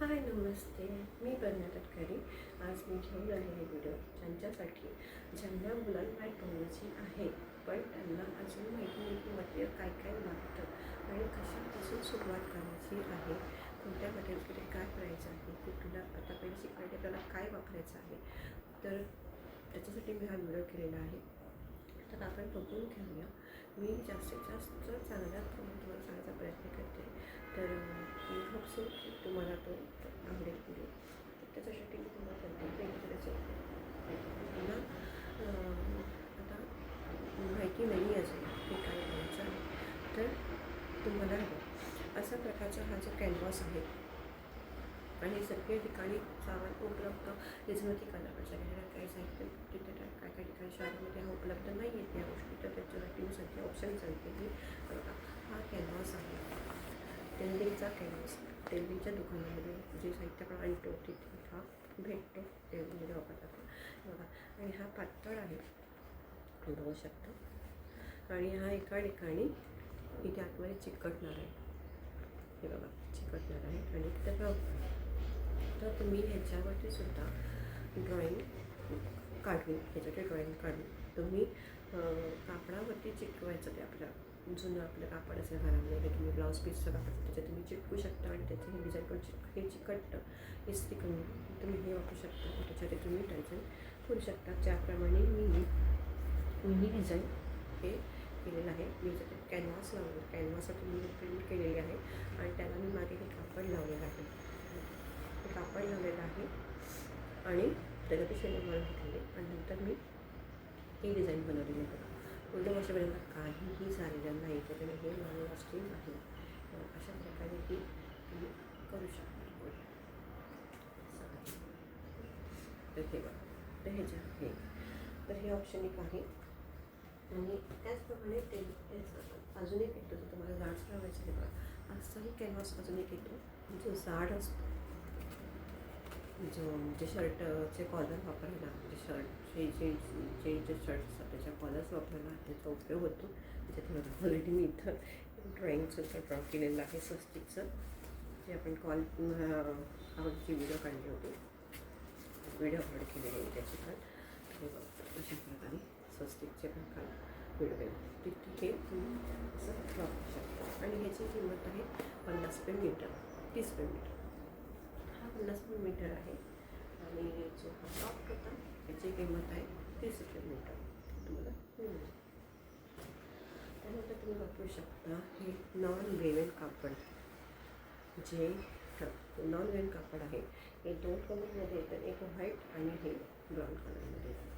हाय नमस्ते. मी प्रज्ञा तटकरी. आज मी घेऊन आलेले व्हिडिओ ज्यांच्यासाठी ज्यांना मुलांना पाहण्याची आहे पण त्यांना अजून माहिती नाही की मटेरियल काय काय लागतं आणि कशापासून सुरुवात करायची आहे कोणत्या मटेरियलकडे काय करायचं आहे कुठला आता पहिले शिकायला त्याला काय वापरायचं आहे तर त्याच्यासाठी मी हा व्हिडिओ केलेला आहे. तर आपण बघून घेऊया. मी जास्तीत जास्त चांगल्या प्रमाणात तुम्हाला सांगायचा प्रयत्न करते. तर मी होपसो की तुम्हाला तो आवडेल व्हिडिओ तर त्याच्यासाठी मी तुम्हाला सांगते वेगवेगळ्याचं मला आता माहिती नाही असेल की काय करायचं आहे. तर तुम्हाला हवं. अशा प्रकारचा हा जो कॅनव्हास आहे आणि सगळ्या ठिकाणी सामान उपलब्ध याच्यावरती कलावरच्या घेण्यात काही साहित्य तिथे काय काय काय ठिकाणी शाळेमध्ये हा उपलब्ध नाही आहेत या गोष्टी तर त्याच्यासाठी मी सध्या ऑप्शन सांगते की हा कॅनव्हास आहे. टेंडिंगचा कॅनव्हास टेंडिंगच्या दुकानामध्ये जे साहित्य आपण आणतो तिथे हा भेटतो. टेंडिंगमध्ये वापरतात बघा आणि हा पातळ आहे. बघू शकता. आणि हा एका ठिकाणी इथे आतमध्ये चिकटणार आहे. हे बघा चिकटणार आहे. आणि तर तर तुम्ही ह्याच्यावरती सुद्धा ड्रॉईंग काढून ह्याच्यावरती ड्रॉईंग काढून तुम्ही कापडावरती चिकवायचं ते आपल्या जुनं आपलं कापड असेल घरामध्ये ते तुम्ही ब्लाऊज पीसचं कापड त्याच्यात तुम्ही चिटकू शकता आणि त्याचं हे डिझाईन पण चिक हे चिकट इस्त्री करून तुम्ही हे वापरू शकता. त्याच्यासाठी तुम्ही टेन्शन करू शकता. ज्याप्रमाणे मी मी ही डिझाईन हे केलेलं आहे. मी त्याच्यात कॅनव्हास लावलं कॅनव्हासाठी मी प्रिंट केलेली आहे आणि त्याला मी मागे हे कापड लावलेलं आहे. हे कापड लावलेलं आहे आणि त्याच्यात शेणे मला घेतलेले आणि नंतर मी ही डिझाईन बनवलेली आहे. बघा पूर्ण काहीही झालेलं नाही त्याच्यामुळे हे लॉंग लास्टिंग नाही अशा प्रकारे ही तुम्ही करू शकता. तर हे बघा तर ह्याच्या हे तर हे ऑप्शन एक आहे. आणि त्याचप्रमाणे ते अजून एक येतो तुम्हाला जाड लावायचं आहे बघा. असाही कॅनव्हास अजून एक येतो जो जाड असतो जो जे शर्टचे कॉलर वापरायला म्हणजे शर्टचे जे जे जे शर्ट असतात त्याच्या कॉलर्स वापरायला त्याचा उपयोग होतो. त्याच्यातून ऑलरेडी मी इथं ड्रॉइंगसुद्धा ड्रॉ केलेलं आहे स्वस्तिकचं. जे आपण कॉल आवडची व्हिडिओ काढली होती. व्हिडिओ अपलोड केलेली आहे त्याची पण. बघा अशा प्रकारे स्वस्तिकचे पण काल व्हिडिओ केले तिथे हे तुम्ही असं वापरू शकता. आणि ह्याची किंमत आहे पन्नास रुपये मीटर तीस रुपये मीटर पन्नास रुपये मीटर आहे. आणि जो हा टॉप होता त्याची किंमत आहे तीस रुपये मीटर तुम्हाला मिळून जाईल. त्यानंतर तुम्ही वापरू शकता हे नॉन वेवन कापड. जे नॉन वेवन कापड आहे. हे दोन कलरमध्ये येतात. एक व्हाईट आणि हे ब्राऊन कलरमध्ये येतात.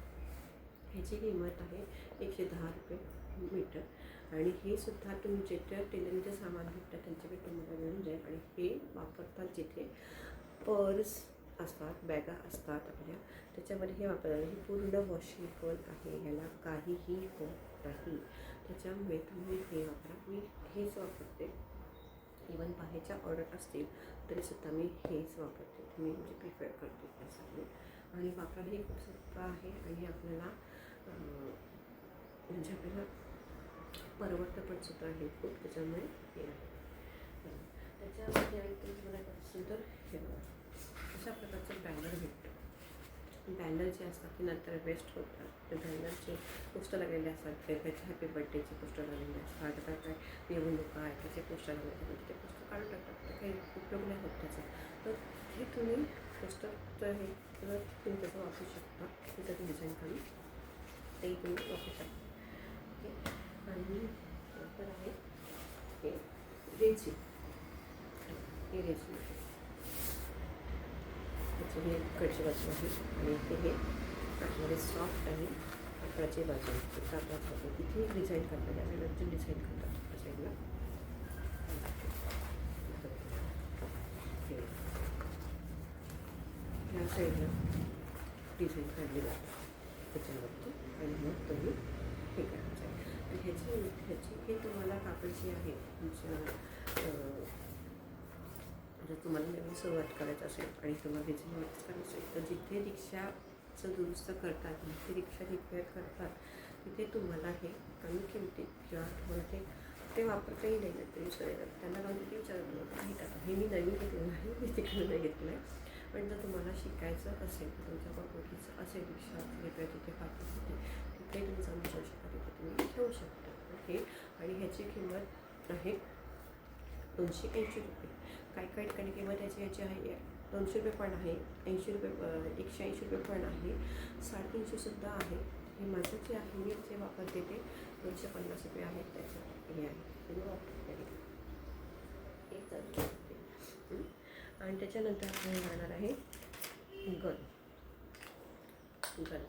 ह्याची किंमत आहे एकशे दहा रुपये मीटर आणि हे सुद्धा तुम्ही जिथे टेलरिंगचे सामान भेटतं त्यांच्याकडे तुम्हाला मिळून जाईल. आणि हे वापरतात जिथे पर्स असतात बॅगा असतात आपल्या. त्याच्यामध्ये हे वापरायला हे पूर्ण वॉशिंगबल आहे. ह्याला काहीही होत नाही. त्याच्यामुळे तुम्ही हे वापरा. मी हेच वापरते. इवन बाहेरच्या ऑर्डर असतील तरीसुद्धा मी हेच वापरते. तुम्ही म्हणजे प्रिफर करते त्यासाठी. आणि वापरायलाही खूप सोपं आहे. आणि आपल्याला म्हणजे आपल्याला परवडतं पण सुद्धा आहे खूप. त्याच्यामुळे हे आहे. त्याच्यामध्ये आणि तुम्ही असेल सुंदर हे बघा. अशा प्रकारचं बॅनर भेटतं बॅनर जे असतात ते नंतर वेस्ट होतात. ते बॅनरचे पोस्टर लागलेले असतात. ते त्याचे हॅपी बर्थडेचे पोस्टर लागलेले असतात. काय काय निवडणुका आहे त्याचे पोस्टर लागलेले असतात म्हणजे ते पोस्टर काढून टाकतात. ते काही उपयोग नाही होत त्याचा. तर हे तुम्ही पोस्टरचं हे तर तुम्ही त्याचं वापरू शकता. त्याचं डिझाईन काढून तेही तुम्ही वापरू शकता. ओके आणि नंतर आहे हे रेझी हे रेझी त्याची हे इकडची बाजू आहे आणि इथे हे आतमध्ये सॉफ्ट आणि कापडाची बाजू आहे कापडाची बाजू इथे डिझाईन करतात आणि नंतर डिझाईन करतात साईडला ह्या साईडला डिझाईन काढली जाते त्याच्यावरती आणि मग तुम्ही हे करायचं आहे ह्याची ह्याची हे तुम्हाला कापडची आहे. तुमच्या जर तुम्हाला नवीन सुरुवात करायचं असेल आणि तुम्हाला बिझनेस करायचं असेल. तर जिथे रिक्षाचं दुरुस्त करतात जिथे रिक्षा रिपेअर करतात तिथे तुम्हाला हे कमी किमतीत किंवा तुम्हाला ते ते वापरताही नाही ना तरी सगळे त्यांना लावून किती विचारत नाही टाका हे मी नवीन घेतलं नाही मी तिकडे नाही घेतलं आहे पण जर तुम्हाला शिकायचं असेल तर तुमच्या ओळखीचं असेल रिक्षा रिपेअर तिथे पाठवून होते तिथे तुम्ही जाऊन विचारू शकता तिथे तुम्ही घेऊ शकता. ओके आणि ह्याची किंमत आहे दोनशे ऐंशी रुपये. काही काही ठिकाणी किंमत याची याची आहे दोनशे रुपये पण आहे ऐंशी रुपये एकशे ऐंशी रुपये पण आहे साडेतीनशेसुद्धा आहे. हे माझं जे आहे मी जे वापरते ते दोनशे पन्नास रुपये आहे. त्याचं हे आहे. एक आणि त्याच्यानंतर आपण राहणार आहे गन गन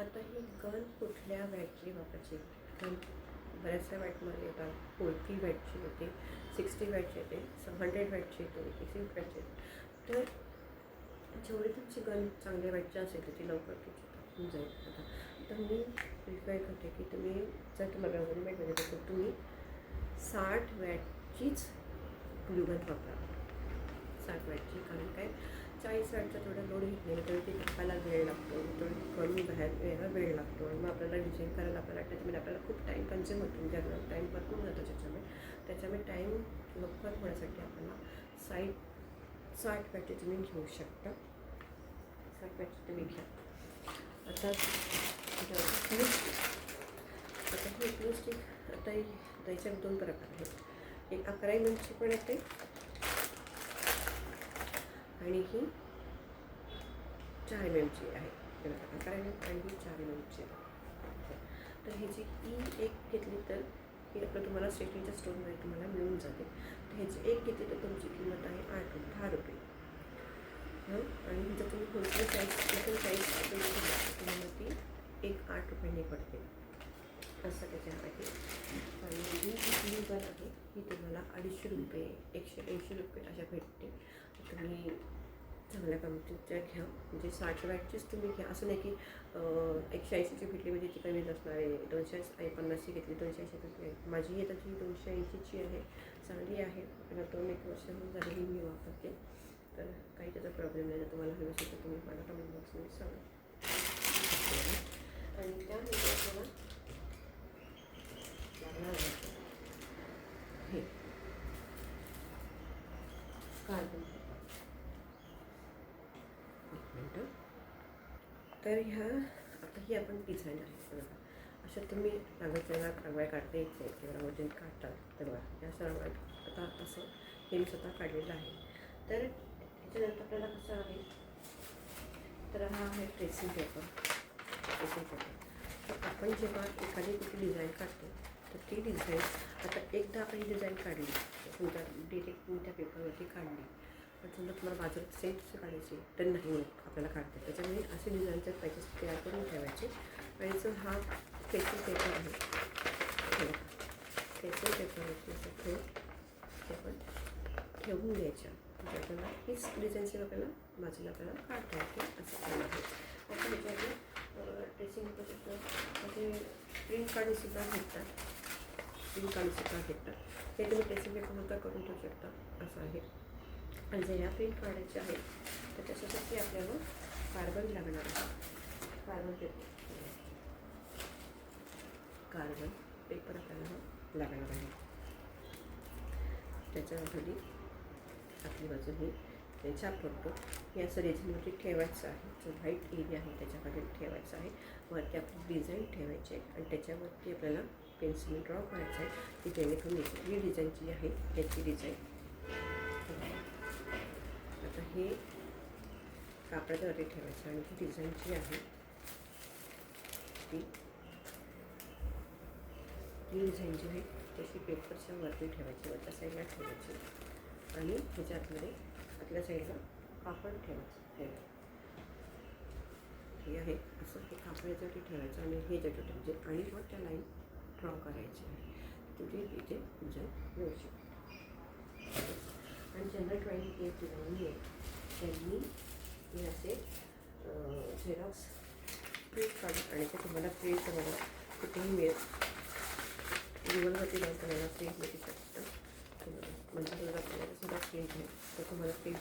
आता ही गन कुठल्या वॅटची वापरायची? गन बऱ्याचशा वॅटमध्ये येतात. फोर्टी वॅटची येते सिक्स्टी वॅटची येते हंड्रेड वॅटची येते सिक्स वॅटची येते. तर जेवढी तुमची गन चांगल्या वॅटची असेल तर ती लवकर तुमची होऊन जाईल. आता तर मी प्रिफर करते की तुम्ही जर तुम्हाला गव्हर्नमेंटमध्ये म्हणजे तर तुम्ही साठ वॅटचीच ग्लुगन वापरा. साठ वॅटची कारण काय? चाळीस वॅटचा थोडा लोड घेत नाही तर ते टाकायला वेळ लागतो. थोडी कमी बाहेर यायला वेळ लागतो. आणि मग आपल्याला डिझाईन करायला आपल्याला त्याच्यामध्ये आपल्याला खूप टाईम कन्झ्युम होतो. म्हणजे आपल्याला टाईम भरपूर जातो त्याच्यामुळे. त्याच्यामुळे टाईम लवकर होण्यासाठी आपल्याला साईट साठ वॅटची तुम्ही घेऊ शकता. साठ वॅटची तुम्ही घ्या. आता आता हे ग्लू स्टिक आता त्याच्यात दोन प्रकार आहेत. एक अकरा एम पण येते. आणि ही चार एम एमची आहे. हे अकरा एम एम आणि ही चार एम एमची आहे. तर ह्याची ही e एक घेतली तर ही आपलं तुम्हाला स्टेटलीच्या स्टोरमध्ये तुम्हाला मिळून जाते. तर ह्याची एक घेतली तर तुमची किंमत आहे आठ दहा रुपये. आणि जर तुम्ही होलसेल प्राईस होलसेल प्राईस तुम्हाला ती एक आठ रुपयाने पडते. असं त्याच्या आहे. आणि ही जी आहे ही तुम्हाला अडीचशे रुपये एकशे ऐंशी रुपये अशा भेटते तुम्ही चांगल्या कंपनीच्या घ्या. म्हणजे साठ वॅटचीच तुम्ही घ्या. असं नाही की एकशे ऐंशीची भेटली म्हणजे ती कमी असणार आहे. दोनशे ऐ- पन्नासची घेतली दोनशे ऐंशी घेतली माझी येतात ती दोनशे ऐंशीची आहे. चांगली आहे. मला दोन एक वर्ष झालेली मी वापरते. तर काही त्याचा प्रॉब्लेम नाही. तुम्हाला हवी असेल तर तुम्ही मला कमेंट बॉक्समध्ये सांगा. आणि त्यानंतर तुम्हाला हे. कार्बन एक मिनटं तर ह्या आता ही आपण डिझाईन आहे बघा. अशा तुम्ही रांगोळीच्या रांगोळ्या काढता येत नाही किंवा रांगोळी काढतात तर बघा या सर्व आता असं हे मी स्वतः काढलेलं आहे. तर त्याच्यानंतर आपल्याला कसं आहे तर हा आहे ट्रेसिंग पेपर ट्रेसिंग पेपर तर आपण जेव्हा एखादी कुठली डिझाईन काढतो तर ती डिझाईन आता एकदा आपण ही डिझाईन काढली म्हणजे समजा डिरेक्ट मी त्या पेपरवरती काढली. पण समजा तुम्हाला बाजारात सेम तसं काढायची. तर नाही आपल्याला काढता त्याच्यामुळे असे डिझाईनचे पॅचेस तयार करून ठेवायचे. आणि जो हा पेपर पेपर आहे. पेपर पेपरवरती असं ठेवून ते पण ठेवून म्हणजे आपल्याला हीच डिझाईनचे आपल्याला बाजूला आपल्याला काढता येते. असं काम आहे. आता ह्याच्यामध्ये ड्रेसिंग म्हणजे प्रिंट काढूनसुद्धा भेटतात प्रिंट काढूनसुद्धा भेटतात हे तुम्ही ड्रेसिंग पेपरसुद्धा करून ठेवू शकता. असं आहे. आणि जर ह्या प्रिंट काढायच्या आहेत तर त्याच्यासाठी आपल्याला कार्बन लागणार आहे. कार्बन पेपर कार्बन पेपर आपल्याला लागणार आहे. त्याच्याखाली आपली बाजू ही छाप करतो हे असं रेझिनवरती ठेवायचं आहे. जो व्हाईट एरिया आहे त्याच्याखाली ठेवायचा आहे. वरती आपली डिझाईन ठेवायची आहे आणि त्याच्यावरती आपल्याला पेन्सिल ड्रॉ करायचं आहे ती जेणेकरून याची ही डिझाईन जी आहे त्याची डिझाईन हे कापडाच्या वरती ठेवायचं आणि ही डिझाईन जी आहे ती ही डिझाईन जी आहे तशी पेपरच्या वरती ठेवायची वरच्या साईडला ठेवायची आणि ह्याच्या आतमध्ये आतल्या साईडला कापड ठेवायचं. हे हे आहे असं हे कापड ठेवायचं आणि हे त्याच्यावरती म्हणजे आणि मग त्या लाईन ड्रॉ करायची आहे. तुझी इथे पूजा मिळू शकते जनरल ड्रॉईंग एक डिझाईन आहे त्यांनी हे असे झेरॉक्स प्रिंट काढून आणि ते तुम्हाला प्रिंट तुम्हाला कुठेही मिळेल गुगलवरती जाऊन तुम्हाला प्रिंट मिळू शकतं तुम्हाला म्हणजे समजा आपल्याला सुद्धा प्रिंट आहे तर तुम्हाला प्रिंट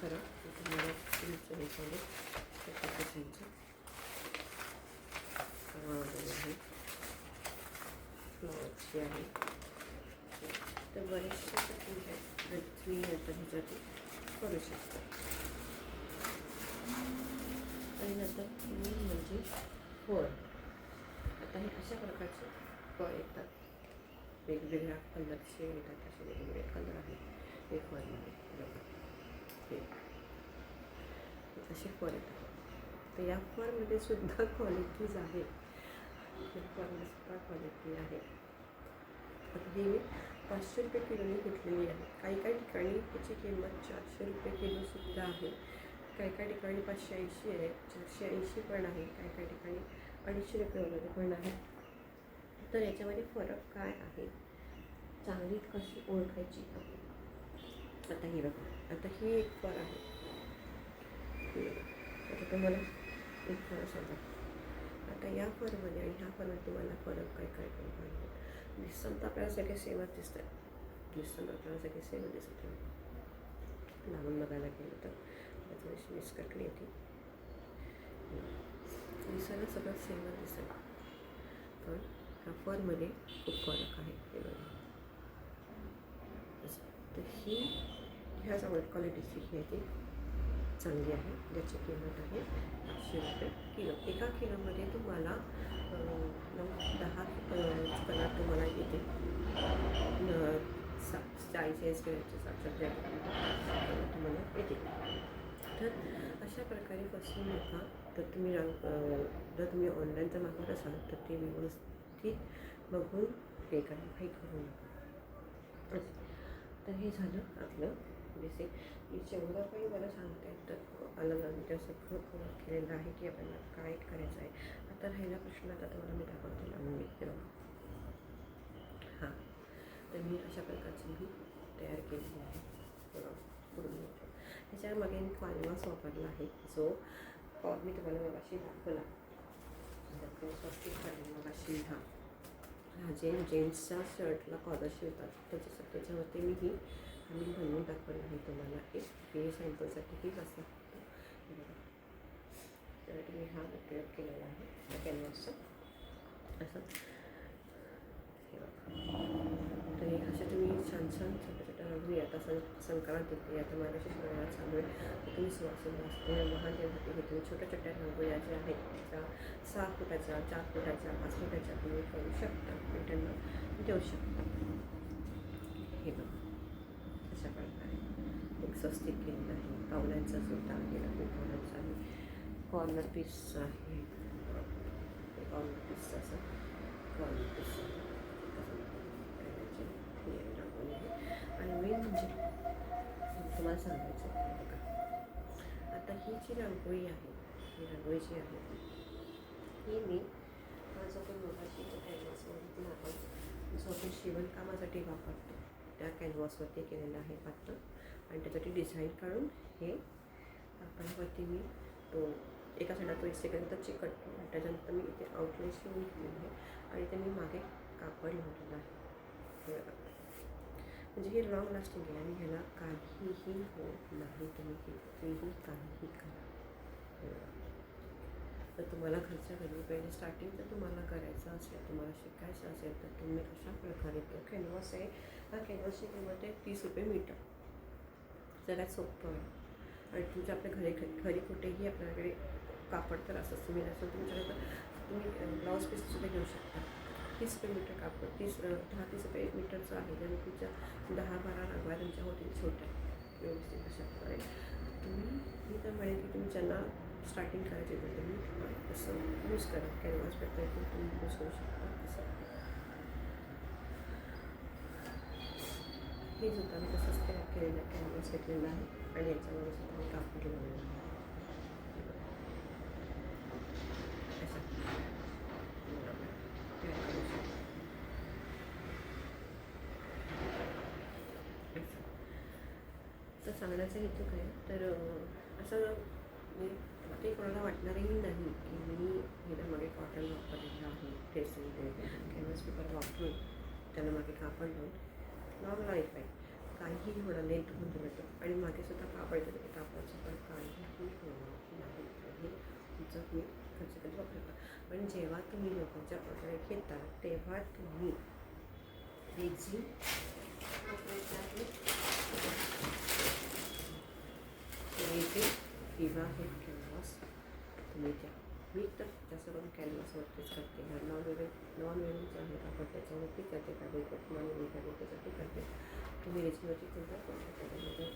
करा तर तुम्हाला प्रिंटचं तर बरेचसे प्रिंट तुम्ही आता करू शकता. आणि नंतर मेन म्हणजे फळ आता हे अशा प्रकारचे फळ येतात. वेगवेगळ्या कलरचे येतात. असे वेगवेगळे कलर आहेत. हे फळमध्ये म्हणजे हे. असे फळ येतात. तर या फळमध्ये सुद्धा क्वालिटीज आहेत. फळमध्ये सुद्धा क्वालिटी आहे. आता मी पाचशे रुपये किलोने घेतलेली आहे. काही काही ठिकाणी त्याची किंमत चारशे रुपये किलोसुद्धा आहे. काही काही ठिकाणी पाचशे ऐंशी आहे चारशे ऐंशी पण आहे. काही काही ठिकाणी अडीचशे रुपये वगैरे पण आहे. तर याच्यामध्ये फरक काय आहे? चांगली कशी ओळखायची आता ही बघा. आता ही एक फळ आहे. आता तुम्हाला एक फळ सांगा आता या फळमध्ये आणि ह्या फळात तुम्हाला फरक काय काय काय काय आपल्याला सगळे सेमच दिसतात दिसतं आपल्याला सगळे सेमच दिसतात लावून बघायला गेलं तर मला थोडीशी मिसकटली होती दिसायला सगळं सेमच दिसत पण ह्या फरमध्ये खूप फरक आहे हे बघा असं. तर ही ह्या चांगल्या क्वालिटीची ही आहे ती चांगली आहे ज्याची किंमत आहे पाचशे रुपये किलो. एका किलोमध्ये तुम्हाला नऊ दहा कलर तुम्हाला येते सा चाळीस चाळीस किलोचे सात तुम्हाला येते तर अशा प्रकारे फसवू नका. तर तुम्ही रंग जर तुम्ही ऑनलाईन जर मागवत असाल तर ते व्यवस्थित बघून हे करा काही करू नका. तर हे झालं आपलं बेसिक मी जेवढं काही मला सांगते तर अलग अलग सगळं कवर केलेलं आहे की आपल्याला काय करायचं आहे. आता राहिला प्रश्न आता तुम्हाला मी दाखवते लावून मी हे बघा. हां. तर मी अशा प्रकारची ही तयार केलेली आहे. येतो. ह्याच्यामागे मी कॉन्वास वापरला आहे. जो मी तुम्हाला मगाशी दाखवला. मगाशी. हा. हा जे जेंट्सच्या शर्टला कॉलर शिवतात. त्याच्या त्याच्यावरती मी ही मी बनवून दाखवलं आहे. तुम्हाला एक हे सॅम्पलसाठी ही बसला हे बघा. त्यासाठी मी हा उपयोग केलेला आहे. त्या कॅनव्हासचा असं. हे बघा. तर हे असे तुम्ही छान छान छोट्या छोट्या रांगोळी आता सं संक्रांत येते आता माझ्याशी सगळ्या चालू आहे. तुम्ही तुम्ही असते महादेवसाठी हे तुम्ही छोट्या छोट्या रांगोळ्या ज्या आहेत त्या सहा फुटाच्या चार फुटाच्या पाच फुटाच्या तुम्ही करू शकता. आणि देऊ शकता. हे बघा. स्वस्तिक केलेलं आहे पावलांचा सुद्धा आहे. लग्न पावलांचा आहे. कॉर्नर पीस आहे. कॉर्नर पीस असं. कॉर्नर पीस आणि मेन म्हणजे तुम्हाला सांगायचं बघा. आता ही जी रांगोळी आहे ही रांगोळी जी आहे ही मी माझा पण मोबाईल कॅनव्हासवरती आपण जो आपण शिवणकामासाठी वापरतो. त्या कॅनव्हासवरती केलेलं आहे पात्र. आणि त्यासाठी डिझाईन काढून हे कापडावरती मी तो एका साईडला तो सेकंड चिकटतो चिकट त्याच्यानंतर मी इथे आउटलाईन घेऊन घेतलेली आहे आणि ते मी मागे कापड लावलेलं आहे. म्हणजे हे लॉंग लास्टिंग आहे आणि ह्याला काहीही होत नाही. तुम्ही कितीही काहीही करा. तर तुम्हाला खर्च घरी पहिले स्टार्टिंग जर तुम्हाला करायचं असेल तुम्हाला शिकायचं असेल तर तुम्ही अशा प्रकारे तो कॅनव्हास आहे. हा कॅनव्हासची किंमत आहे तीस रुपये मीटर. जरा सोपं आहे. आणि तुमच्या आपल्या घरी घरी कुठेही आपल्याकडे कापड तर असंच तुम्ही असं तुमच्याकडे तुम्ही ब्लाऊज पीससुद्धा घेऊ शकता. तीस रुपये मीटर कापड तीस दहा तीस रुपये मीटरचं आहे आणि तुमच्या दहा बारा रांगोळ्या तुमच्या होतील छोट्या. व्यवस्थित अशा प्रकारे. तुम्ही मी तर म्हणेन की तुम्ही ज्यांना स्टार्टिंग करायची तर तुम्ही तसं यूज करा. कॅनव्हास पेपर तुम्ही यूज करू शकता. तसं हे सुद्धा मी तसंच तयार केलेलं आहे कॅनव्हास घेतलेला आहे आणि याच्यामध्ये सुद्धा मी कापड लावलेलं आहे तर सांगण्याचा हेतू काय तर असं मी ते कोणाला वाटणारही नाही की मी हिला मागे कॉटन वापरलेलं आहे ड्रेसमध्ये कॅनव्हास पेपर वापरून त्याला मागे कापड लावून नॉन लाईफ आहे काहीही होणार नाही धुवून धुण्याचं आणि मागे सुद्धा कापड गेलं की कापडसुद्धा काहीही होणार नाही. हे तुमचं तुम्ही कन्सिडर कधी नका पण जेव्हा तुम्ही लोकांच्या ऑर्डर घेता तेव्हा तुम्ही त्याची किंवा हे कॅनव्हास तुम्ही द्या मी तर जास्त करून कॅनव्हास करते. नॉन वेडिंग नॉन वेडिंगच्या आपण त्याच्यावरती करते काही गोष्ट नॉन मी काही त्याच्यावरती करते तुम्ही रेसिपीवरती चिंता करू शकता त्यामध्ये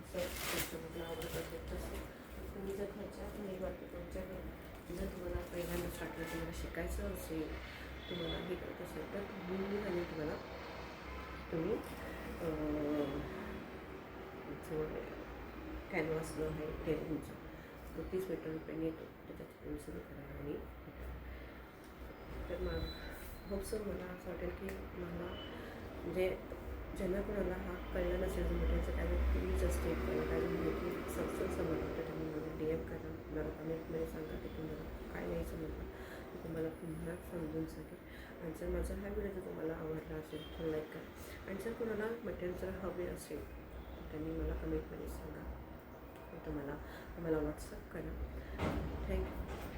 असं कस्टमरला आवडत असेल तसं. तुम्ही जर ह्याच्या निर्वाती तुमच्याकडे जर तुम्हाला पहिल्यांदा स्टार्टर तुम्हाला शिकायचं असेल तुम्हाला हे करत असेल तर तुम्ही आणि तुम्हाला तुम्ही जो कॅनव्हास जो आहे टेरिंगचा तो तीस मीटर रुपयाने येतो. त्याच्यात तुम्ही सुरू करा आणि तर मग होपसो मला असं वाटेल की मला म्हणजे ज्यांना कोणाला हा कळला नसेल जो मटेरियलचं काय प्लीज स्टेप करा कारण माहिती सबसं समजलं तर तुम्ही मला डी एफ करा. मला कमेंटमध्ये सांगा की तुम्हाला काय नाही समजलं. तर तुम्हाला पुन्हा समजून सांगेल आणि जर माझा हा व्हिडिओ जर तुम्हाला आवडला असेल तर लाईक करा. आणि जर कोणाला? मटेरियल जर हवे असेल तर त्यांनी मला कमेंटमध्ये सांगा. तुम्हाला मला व्हॉट्सअप करा. थँक्यू